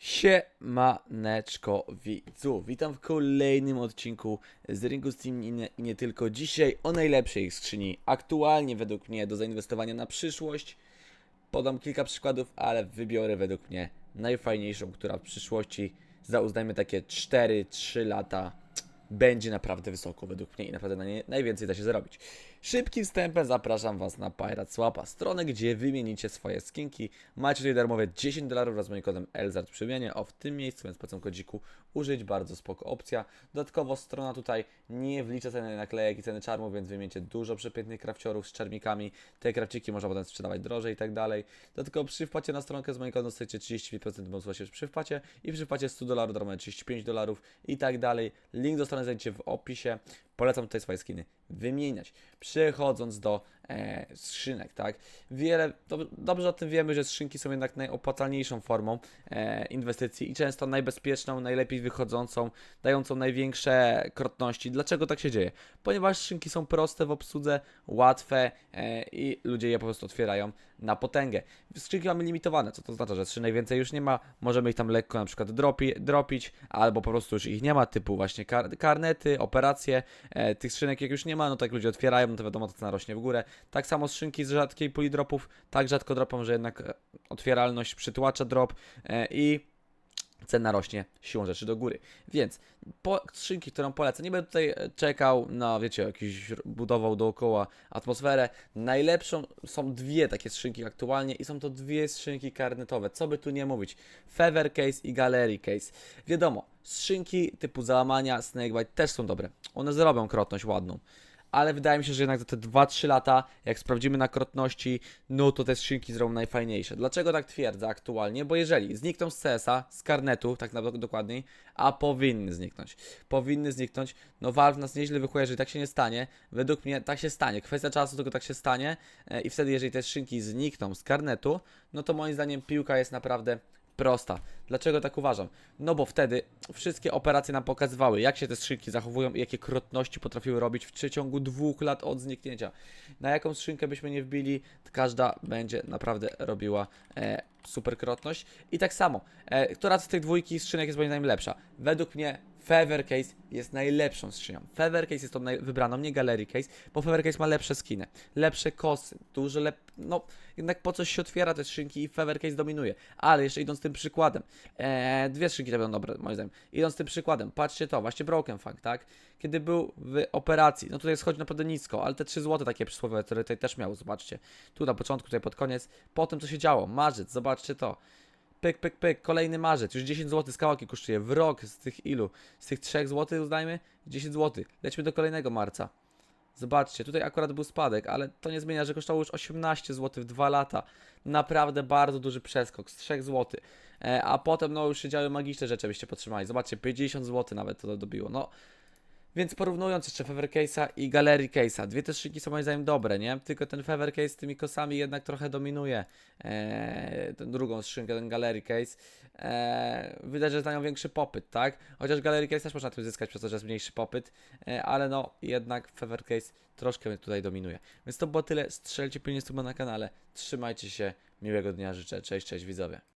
Siemaneczko widzu, witam w kolejnym odcinku z Ringu Steam i nie, i nie tylko. Dzisiaj o najlepszej skrzyni. Aktualnie według mnie do zainwestowania na przyszłość. Podam kilka przykładów, ale wybiorę według mnie najfajniejszą, która w przyszłości za uznajmy takie 4-3 lata będzie naprawdę wysoko według mnie i naprawdę na nie najwięcej da się zarobić. Szybkim wstępem zapraszam Was na Pirate Swapa, stronę, gdzie wymienicie swoje skinki. Macie tutaj darmowe 10 dolarów wraz z moim kodem ELZARD przy wymianie, o w tym miejscu, więc po kodziku użyć, bardzo spoko opcja. Dodatkowo strona tutaj nie wlicza ceny naklejek i ceny czarmu, więc wymieńcie dużo przepięknych krawciorów z czarmikami. Te krawciki można potem sprzedawać drożej i tak dalej. Dodatkowo przy wpacie na stronkę z moim kodem dostajecie 35% bonusu przy wpacie i przy wpacie 100 dolarów darmowe 35 dolarów i tak dalej. Link do strony znajdziecie w opisie. Polecam tutaj swoje skiny wymieniać. Przechodząc do e, skrzynek, tak? Wiele, do, dobrze o tym wiemy, że skrzynki są jednak najopłacalniejszą formą e, inwestycji i często najbezpieczną, najlepiej wychodzącą, dającą największe krotności. Dlaczego tak się dzieje? Ponieważ skrzynki są proste w obsłudze, łatwe e, i ludzie je po prostu otwierają na potęgę. Skrzynki mamy limitowane, co to oznacza, że skrzynek więcej już nie ma, możemy ich tam lekko na przykład dropi, dropić, albo po prostu już ich nie ma, typu właśnie kar karnety, operacje, e, tych skrzynek jak już nie ma, no to jak ludzie otwierają, no to wiadomo, to cena rośnie w górę. Tak samo skrzynki z rzadkiej puli dropów, tak rzadko dropą, że jednak e, otwieralność przytłacza drop e, i cena rośnie siłą rzeczy do góry. Więc po, skrzynki, którą polecę, nie będę tutaj e, czekał na, wiecie, jakiś budował dookoła atmosferę. Najlepszą są dwie takie skrzynki aktualnie i są to dwie skrzynki karnetowe. Co by tu nie mówić? Feather Case i Gallery Case. Wiadomo, skrzynki typu załamania, Snakebite też są dobre. One zrobią krotność ładną. Ale wydaje mi się, że jednak za te 2-3 lata, jak sprawdzimy na krotności, no to te skrzynki zrobią najfajniejsze. Dlaczego tak twierdzę aktualnie? Bo jeżeli znikną z CS-a, z karnetu, tak na dokładniej, a powinny zniknąć, powinny zniknąć, no Valve nas nieźle wychuje, jeżeli tak się nie stanie. Według mnie tak się stanie. Kwestia czasu, tylko tak się stanie e, i wtedy, jeżeli te skrzynki znikną z karnetu, no to moim zdaniem piłka jest naprawdę prosta. Dlaczego tak uważam? No bo wtedy wszystkie operacje nam pokazywały, jak się te skrzynki zachowują i jakie krotności potrafiły robić w przeciągu dwóch lat od zniknięcia. Na jaką skrzynkę byśmy nie wbili, każda będzie naprawdę robiła e, super krotność. I tak samo, e, która z tych dwójki skrzynek jest moim zdaniem lepsza? Według mnie Feather Case jest najlepszą skrzynią. Feather Case jest tą wybraną, nie Gallery Case, bo Feather Case ma lepsze skiny, lepsze kosy, dużo lep... No, jednak po coś się otwiera te skrzynki i Feather Case dominuje. Ale jeszcze idąc tym przykładem, e, dwie skrzynki to będą dobre, moim zdaniem. Idąc tym przykładem, patrzcie to, właśnie Broken Funk, tak? Kiedy był w operacji, no tutaj schodzi naprawdę nisko, ale te 3 złote takie przysłowiowe, które tutaj też miał, zobaczcie. Tu na początku, tutaj pod koniec, potem co się działo, marzec, zobaczcie to. Pyk, pyk, pyk, kolejny marzec, już 10 zł skałki kosztuje w rok z tych ilu? Z tych 3 zł uznajmy? 10 zł. Lećmy do kolejnego marca. Zobaczcie, tutaj akurat był spadek, ale to nie zmienia, że kosztowało już 18 zł w 2 lata. Naprawdę bardzo duży przeskok z 3 zł. E, a potem no już się działy magiczne rzeczy, abyście podtrzymali. Zobaczcie, 50 zł nawet to dobiło. No, więc porównując jeszcze Feather Case'a i Gallery Case'a, dwie te szynki są moim zdaniem dobre, nie? Tylko ten Feather Case z tymi kosami jednak trochę dominuje eee, tę drugą skrzynkę, ten Gallery Case. Eee, widać, że nią większy popyt, tak? Chociaż Gallery Case też można na tym zyskać przez to, że jest mniejszy popyt, e, ale no jednak Feather Case troszkę tutaj dominuje. Więc to było tyle, strzelcie pilnie na kanale, trzymajcie się, miłego dnia życzę, cześć, cześć widzowie.